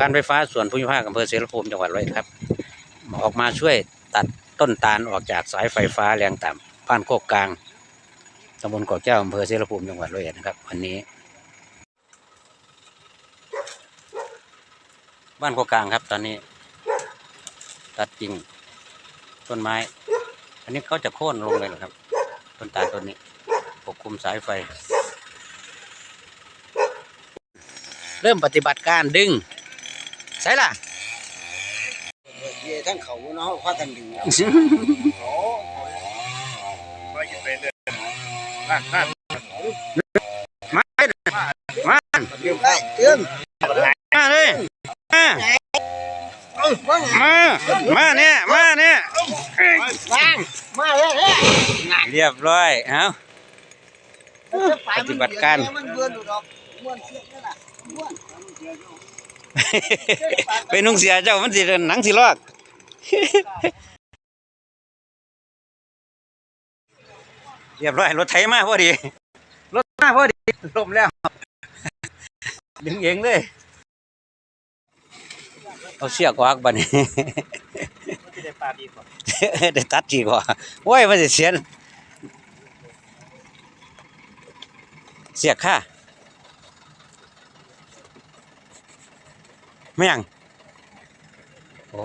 การไฟฟ้าส่วนภูมิภาคอำเภอเสรภูมิจังหวัดร้อยเอ็ดครับ ออกมาช่วยตัดต้นตาลออกจากสายไฟฟ้าแรงต่ำบ้านโคกกลางตำบลเกาะแก้วอำเภอเสรภูมิจังหวัดร้อยเอ็ดนะครับวันนี้ บ้านโคกกลางครับตอนนี้ ตัดจริงต้นไม้ อันนี้เขาจะโค่นลงเลยเหรอครับ ต้นตาลต้นนี้ปกคลุมสายไฟ เริ่มปฏิบัติการดึง ใช่ล่ะเย่ทั้งเขาเนาะพากันดึงเอามากินไปเลยนั่นนั่นมามาเดี๋ยวได้เตือนมาเลยมามามาเนี่ยมาเนี่ยว่ามาเลยเรียบร้อยเอ้าปฏิบัติการ เบื่อดูดอกม้วนเชือกนั่นน่ะม้วนไปนุ่งเสียเจ้ามันสิหนังสิลอกเรียบร้อยรถไถมาพอดี รถมาพอดีลมแล้ว ดึงเองเลย เอาเสียกวักบัดนี้ที่ได้ปลาดีกว่าได้ตัดจีกว่าโอ้ยมันจะเสียนเสียค่ะ ไม่ยังโอ้